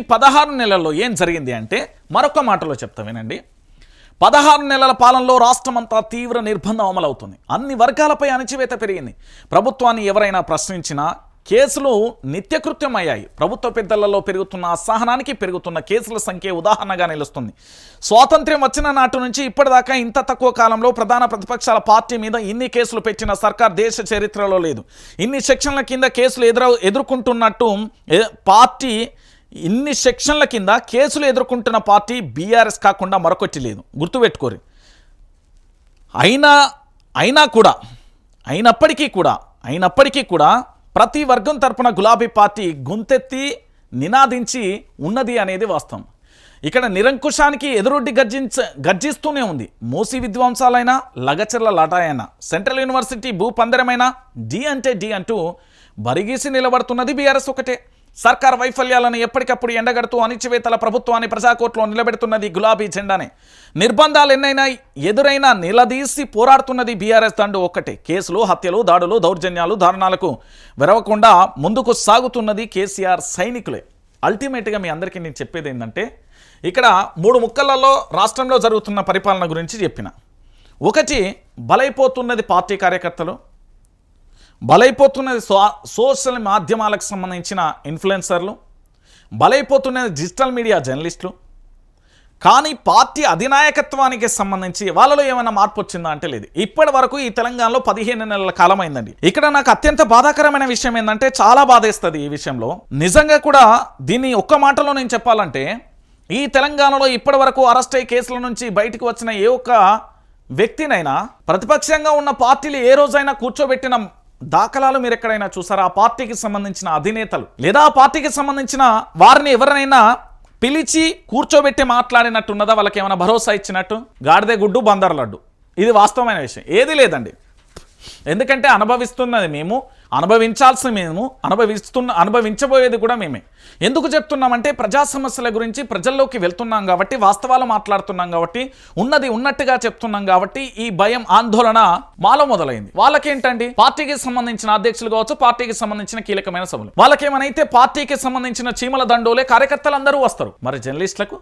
పదహారు నెలల్లో ఏం జరిగింది అంటే మరొక మాటలో చెప్తా వినండి. పదహారు నెలల పాలనలో రాష్ట్రమంతా తీవ్ర నిర్బంధం అమలవుతుంది. అన్ని వర్గాలపై అణచివేత పెరిగింది. ప్రభుత్వాన్ని ఎవరైనా ప్రశ్నించినా కేసులు నిత్యకృత్యం అయ్యాయి ప్రభుత్వ పెద్దలలో పెరుగుతున్న అసహనానికి పెరుగుతున్న కేసుల సంఖ్య ఉదాహరణగా నిలుస్తుంది. స్వాతంత్ర్యం వచ్చిన నాటి నుంచి ఇప్పటిదాకా ఇంత తక్కువ కాలంలో ప్రధాన ప్రతిపక్షాల పార్టీ మీద ఇన్ని కేసులు పెట్టిన సర్కార్ దేశ చరిత్రలో లేదు. ఇన్ని సెక్షన్ల కింద కేసులు ఎదురు ఎదుర్కొంటున్నట్టు పార్టీ ఇన్ని సెక్షన్ల కింద కేసులు ఎదుర్కొంటున్న పార్టీ బీఆర్ఎస్ కాకుండా మరొకటి లేదు. గుర్తుపెట్టుకోరు. అయినా అయినా కూడా అయినప్పటికీ కూడా అయినప్పటికీ కూడా ప్రతి వర్గం తరపున గులాబీ పార్టీ గొంతెత్తి నినాదించి ఉన్నది అనేది వాస్తవం. ఇక్కడ నిరంకుశానికి ఎదురొడ్డి గర్జించ గర్జిస్తూనే ఉంది. మూసి విద్వాంసాలైనా లగచర్ల లటాయైనా సెంట్రల్ యూనివర్సిటీ భూపందరమైనా డి అంటే డి అంటూ బరిగీసి నిలబడుతున్నది బీఆర్ఎస్ ఒకటే. సర్కార్ వైఫల్యాలను ఎప్పటికప్పుడు ఎండగడుతూ అణిచివేతల ప్రభుత్వాన్ని ప్రజాకోర్టులో నిలబెడుతున్నది గులాబీ జెండానే. నిర్బంధాలు ఎన్నైనా ఎదురైనా నిలదీసి పోరాడుతున్నది బీఆర్ఎస్ దండు ఒక్కటే. కేసులు హత్యలు దాడులు దౌర్జన్యాలు దారుణాలకు వెరవకుండా ముందుకు సాగుతున్నది కేసీఆర్ సైనికులే. అల్టిమేట్గా మీ అందరికీ నేను చెప్పేది ఏంటంటే ఇక్కడ మూడు ముక్కలలో రాష్ట్రంలో జరుగుతున్న పరిపాలన గురించి చెప్పిన. ఒకటి బలైపోతున్నది పార్టీ కార్యకర్తలు. బలైపోతున్నది సో సోషల్ మాధ్యమాలకు సంబంధించిన ఇన్ఫ్లుయెన్సర్లు బలైపోతున్నది డిజిటల్ మీడియా జర్నలిస్టులు. కానీ పార్టీ అధినాయకత్వానికి సంబంధించి వాళ్ళలో ఏమైనా మార్పు వచ్చిందా అంటే లేదు. ఇప్పటి వరకు ఈ తెలంగాణలో పదిహేను నెలల కాలం అయిందండి. ఇక్కడ నాకు అత్యంత బాధాకరమైన విషయం ఏంటంటే చాలా బాధేస్తుంది ఈ విషయంలో. నిజంగా కూడా దీన్ని ఒక్క మాటలో నేను చెప్పాలంటే ఈ తెలంగాణలో ఇప్పటి వరకు అరెస్ట్ అయ్యే కేసుల నుంచి బయటకు వచ్చిన ఏ ఒక్క వ్యక్తినైనా ప్రతిపక్షంగా ఉన్న పార్టీలు ఏ రోజైనా కూర్చోబెట్టిన దాఖలాలు మీరు ఎక్కడైనా చూసారా? ఆ పార్టీకి సంబంధించిన అధినేతలు. లేదా ఆ పార్టీకి సంబంధించిన వారిని ఎవరినైనా పిలిచి కూర్చోబెట్టి మాట్లాడినట్టున్నదా? వాళ్ళకి ఏమైనా భరోసా ఇచ్చినట్టు? గాడిదే గుడ్డు బందర్ లడ్డు. ఇది వాస్తవమైన విషయం. ఏది లేదండి. ఎందుకంటే అనుభవిస్తున్నది మేము అనుభవించాల్సి మేము అనుభవిస్తున్న అనుభవించబోయేది కూడా మేమే. ఎందుకు చెప్తున్నామంటే ప్రజా సమస్యల గురించి ప్రజల్లోకి వెళ్తున్నాం కాబట్టి వాస్తవాలు మాట్లాడుతున్నాం కాబట్టి ఉన్నది ఉన్నట్టుగా చెప్తున్నాం కాబట్టి ఈ భయం ఆందోళన మాలో మొదలైంది. వాళ్ళకేంటండి? పార్టీకి సంబంధించిన అధ్యక్షులు కావచ్చు పార్టీకి సంబంధించిన కీలకమైన సభలు. వాళ్ళకేమైతే పార్టీకి సంబంధించిన చీమల దండోలే కార్యకర్తలందరూ వస్తారు. మరి జర్నలిస్టులకు